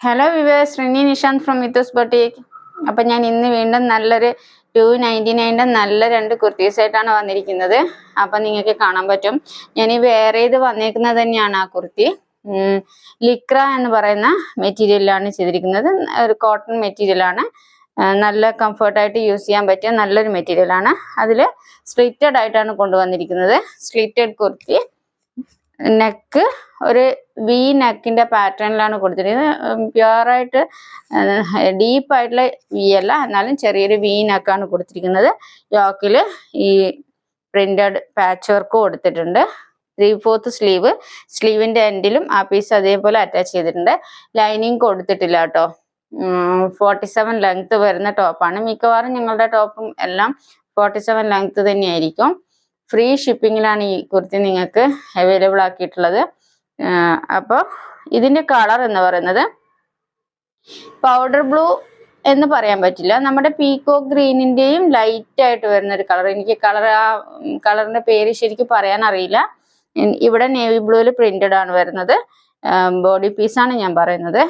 Hello Viva Sreeni Nishanth from Mythos boutique അപ്പം ഞാൻ ഇന്ന് വീണ്ടും നല്ലൊരു ടു നയന്റി നയന്റെ നല്ല രണ്ട് കുർത്തീസ് ആയിട്ടാണ് വന്നിരിക്കുന്നത്. അപ്പം നിങ്ങൾക്ക് കാണാൻ പറ്റും. ഞാൻ ഈ വേറെ ഇത് വന്നിരിക്കുന്നത് തന്നെയാണ് ആ കുർത്തി. ലിക്ര എന്ന് പറയുന്ന മെറ്റീരിയലാണ് ചെയ്തിരിക്കുന്നത്. ഒരു കോട്ടൺ മെറ്റീരിയലാണ് നല്ല കംഫർട്ടായിട്ട് യൂസ് ചെയ്യാൻ പറ്റിയ നല്ലൊരു മെറ്റീരിയലാണ് അതിൽ സ്ലിറ്റഡ് ആയിട്ടാണ് കൊണ്ടുവന്നിരിക്കുന്നത്. സ്ലിറ്റഡ് കുർത്തി. നെക്ക് ഒരു വി നെക്കിന്റെ പാറ്റേണിലാണ് കൊടുത്തിരിക്കുന്നത്. പ്യുവറായിട്ട് ഡീപ്പായിട്ടുള്ള വി അല്ല. എന്നാലും ചെറിയൊരു വി നെക്കാണ് കൊടുത്തിരിക്കുന്നത്. യോക്കിൽ ഈ പ്രിന്റഡ് പാച്ച് വർക്ക് കൊടുത്തിട്ടുണ്ട്. ത്രീ ഫോർത്ത് സ്ലീവ് സ്ലീവിന്റെ എൻഡിലും ആ പീസ് അതേപോലെ അറ്റാച്ച് ചെയ്തിട്ടുണ്ട്. ലൈനിങ് കൊടുത്തിട്ടില്ല കേട്ടോ. ഫോർട്ടി സെവൻ ലെങ്ത് വരുന്ന ടോപ്പാണ് മിക്കവാറും ഞങ്ങളുടെ ടോപ്പും എല്ലാം ഫോർട്ടി സെവൻ ലെങ്ത് തന്നെയായിരിക്കും. ഫ്രീ ഷിപ്പിങ്ങിലാണ് ഈ കുർത്തി നിങ്ങൾക്ക് അവൈലബിൾ ആക്കിയിട്ടുള്ളത്. അപ്പോൾ ഇതിന്റെ കളർ എന്ന് പറയുന്നത് പൗഡർ ബ്ലൂ എന്ന് പറയാൻ പറ്റില്ല. നമ്മുടെ പീക്കോ ഗ്രീനിന്റെയും ലൈറ്റ് ആയിട്ട് വരുന്ന ഒരു കളർ എനിക്ക് കളർ ആ കളറിന്റെ പേര് ശരിക്കും പറയാൻ അറിയില്ല. ഇവിടെ നേവി ബ്ലൂവിൽ പ്രിന്റഡ് ആണ് വരുന്നത്. ബോഡി പീസാണ് ഞാൻ പറയുന്നത്.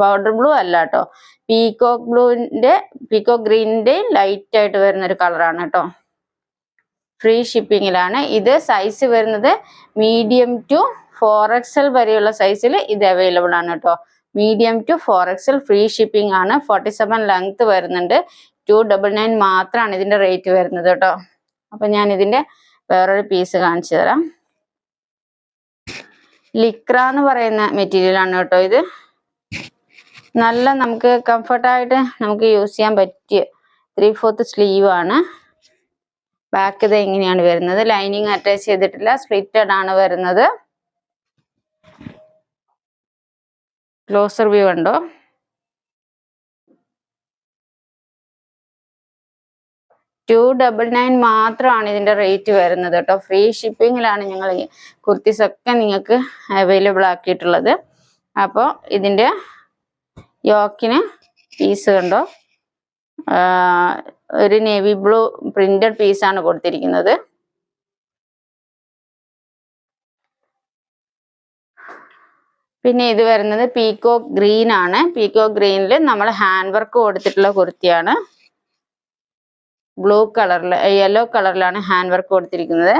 പൗഡർ ബ്ലൂ അല്ല കേട്ടോ പീക്കോ ബ്ലൂവിന്റെ പീക്കോ ഗ്രീനിന്റെയും ലൈറ്റ് ആയിട്ട് വരുന്ന ഒരു കളറാണ് കേട്ടോ ഫ്രീ ഷിപ്പിങ്ങിലാണ് ഇത് സൈസ് വരുന്നത് മീഡിയം ടു ഫോർ എക്സൽ വരെയുള്ള സൈസിൽ ഇത് അവൈലബിൾ ആണ് കേട്ടോ medium to four XL free shipping ആണ്. ഫോർട്ടി സെവൻ ലെങ്ത് വരുന്നുണ്ട്. ടു ഡബിൾ നയൻ മാത്രമാണ് ഇതിന്റെ റേറ്റ് വരുന്നത് കേട്ടോ അപ്പം ഞാൻ ഇതിന്റെ വേറൊരു പീസ് കാണിച്ചു തരാം. ലിക്ര എന്ന് പറയുന്ന മെറ്റീരിയൽ ആണ് കേട്ടോ ഇത്. നല്ല നമുക്ക് കംഫർട്ടായിട്ട് നമുക്ക് യൂസ് ചെയ്യാൻ പറ്റിയ ത്രീ ഫോർത്ത് സ്ലീവ് ആണ്. ബാക്ക് ഇത് എങ്ങനെയാണ് വരുന്നത്? ലൈനിങ് അറ്റാച്ച് ചെയ്തിട്ടില്ല. സ്പ്ലിറ്റഡ് ആണ് വരുന്നത്. ക്ലോസർ വ്യൂ ഉണ്ടോ? ടു ഡബിൾ നയൻ മാത്രമാണ് ഇതിന്റെ റേറ്റ് വരുന്നത് കേട്ടോ. ഫ്രീ ഷിപ്പിങ്ങിലാണ് ഞങ്ങൾ ഈ കുർത്തീസ് ഒക്കെ നിങ്ങൾക്ക് അവൈലബിൾ ആക്കിയിട്ടുള്ളത്. അപ്പോൾ ഇതിന്റെ യോക്കിന് പീസ് കണ്ടോ? ഒരു നേവി ബ്ലൂ പ്രിന്റഡ് പീസാണ് കൊടുത്തിരിക്കുന്നത്. പിന്നെ ഇത് വരുന്നത് പീക്കോ ഗ്രീൻ ആണ്. പീക്കോ ഗ്രീനിൽ നമ്മൾ ഹാൻഡ് വർക്ക് കൊടുത്തിട്ടുള്ള കുർത്തിയാണ്. ബ്ലൂ കളറിൽ യെല്ലോ കളറിലാണ് ഹാൻഡ് വർക്ക് കൊടുത്തിരിക്കുന്നത്.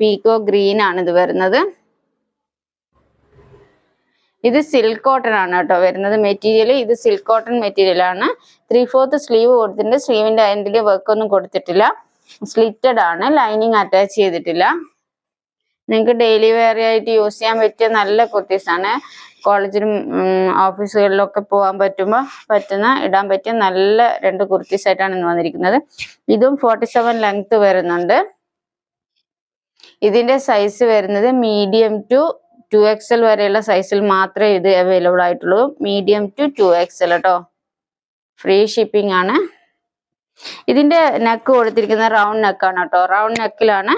പീക്കോ ഗ്രീൻ ആണ് ഇത് വരുന്നത്. ഇത് സിൽക്ക് കോട്ടൺ ആണ് കേട്ടോ വരുന്നത് മെറ്റീരിയൽ ഇത് സിൽക്ക് കോട്ടൺ മെറ്റീരിയൽ ആണ്. ത്രീ ഫോർത്ത് സ്ലീവ് കൊടുത്തിട്ടുണ്ട്. സ്ലീവിന്റെ അതിന്റെ വർക്ക് ഒന്നും കൊടുത്തിട്ടില്ല. സ്ലിറ്റഡ് ആണ്. ലൈനിങ് അറ്റാച്ച് ചെയ്തിട്ടില്ല. നിങ്ങൾക്ക് ഡെയിലി വെയർ ആയിട്ട് യൂസ് ചെയ്യാൻ പറ്റിയ നല്ല കുർത്തീസ് ആണ്. കോളേജിലും ഓഫീസുകളിലൊക്കെ പോകാൻ പറ്റുമ്പോൾ പറ്റുന്ന ഇടാൻ പറ്റിയ നല്ല രണ്ട് കുർത്തീസ് ആയിട്ടാണ് ഇന്ന് വന്നിരിക്കുന്നത്. ഇതും ഫോർട്ടി സെവൻ ലെങ്ത് വരുന്നുണ്ട്. ഇതിന്റെ സൈസ് വരുന്നത് medium to two X L വരെയുള്ള സൈസിൽ മാത്രമേ ഇത് അവൈലബിൾ ആയിട്ടുള്ളൂ. Medium to two X L കേട്ടോ ഫ്രീ ഷിപ്പിംഗ് ആണ്. ഇതിന്റെ നെക്ക് കൊടുത്തിരിക്കുന്ന റൗണ്ട് നെക്കാണ് കേട്ടോ. റൗണ്ട് നെക്കിലാണ്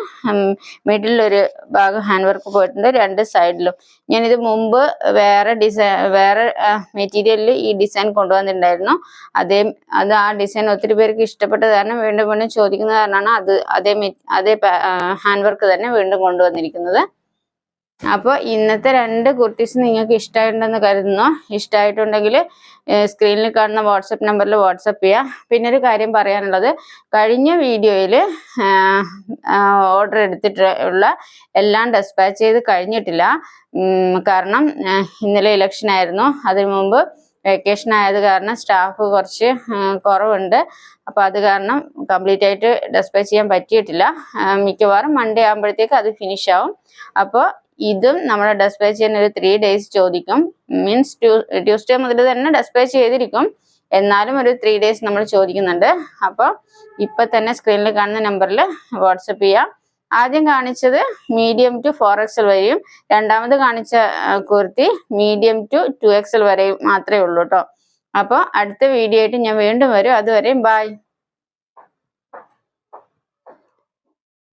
മിഡിൽ ഒരു ഭാഗം ഹാൻഡ് വർക്ക് പോയിട്ടുണ്ട് രണ്ട് സൈഡിലും ഞാനിത് മുമ്പ് വേറെ ഡിസൈൻ വേറെ മെറ്റീരിയലിൽ ഈ ഡിസൈൻ കൊണ്ടുവന്നിട്ടുണ്ടായിരുന്നു. അതേ അത് ആ ഡിസൈൻ ഒത്തിരി പേർക്ക് ഇഷ്ടപ്പെട്ടത് കാരണം വീണ്ടും വീണ്ടും ചോദിക്കുന്നത് കാരണമാണ് അത് അതേ അതേ ഹാൻഡ് വർക്ക് തന്നെ വീണ്ടും കൊണ്ടുവന്നിരിക്കുന്നത്. അപ്പോൾ ഇന്നത്തെ രണ്ട് കുർത്തീസ് നിങ്ങൾക്ക് ഇഷ്ടമായിട്ടുണ്ടെന്ന് കരുതുന്നു. ഇഷ്ടമായിട്ടുണ്ടെങ്കിൽ സ്ക്രീനിൽ കാണുന്ന വാട്സപ്പ് നമ്പറിൽ വാട്സപ്പ് ചെയ്യുക പിന്നെ ഒരു കാര്യം പറയാനുള്ളത്. കഴിഞ്ഞ വീഡിയോയിൽ ഓർഡർ എടുത്തിട്ടുള്ള എല്ലാം ഡെസ്പാച്ച് ചെയ്ത് കഴിഞ്ഞിട്ടില്ല. കാരണം ഇന്നലെ ഇലക്ഷൻ ആയിരുന്നു. അതിനു മുമ്പ് വെക്കേഷൻ ആയത് കാരണം സ്റ്റാഫ് കുറച്ച് കുറവുണ്ട്. അപ്പോൾ അത് കാരണം കംപ്ലീറ്റ് ആയിട്ട് ഡെസ്പാച്ച് ചെയ്യാൻ പറ്റിയിട്ടില്ല. മിക്കവാറും മൺഡേ ആകുമ്പോഴത്തേക്ക് അത് ഫിനിഷ് ആവും. അപ്പോൾ ഇതും നമ്മൾ ഡെസ്പാച്ച് ചെയ്യുന്ന ഒരു ത്രീ ഡേയ്സ് ചോദിക്കും. മീൻസ് ട്യൂസ്ഡേ മുതൽ തന്നെ ഡെസ്പാച്ച് ചെയ്തിരിക്കും. എന്നാലും ഒരു ത്രീ ഡേയ്സ് നമ്മൾ ചോദിക്കുന്നുണ്ട്. അപ്പോൾ ഇപ്പൊ തന്നെ സ്ക്രീനിൽ കാണുന്ന നമ്പറിൽ വാട്സപ്പ് ചെയ്യാം. ആദ്യം കാണിച്ചത് മീഡിയം ടു ഫോർ എക്സൽ വരെയും രണ്ടാമത് കാണിച്ച kurti medium to two XL വരെയും മാത്രമേ ഉള്ളൂ കേട്ടോ അപ്പോൾ അടുത്ത വീഡിയോ ആയിട്ട് ഞാൻ വീണ്ടും വരും. അതുവരെയും ബൈ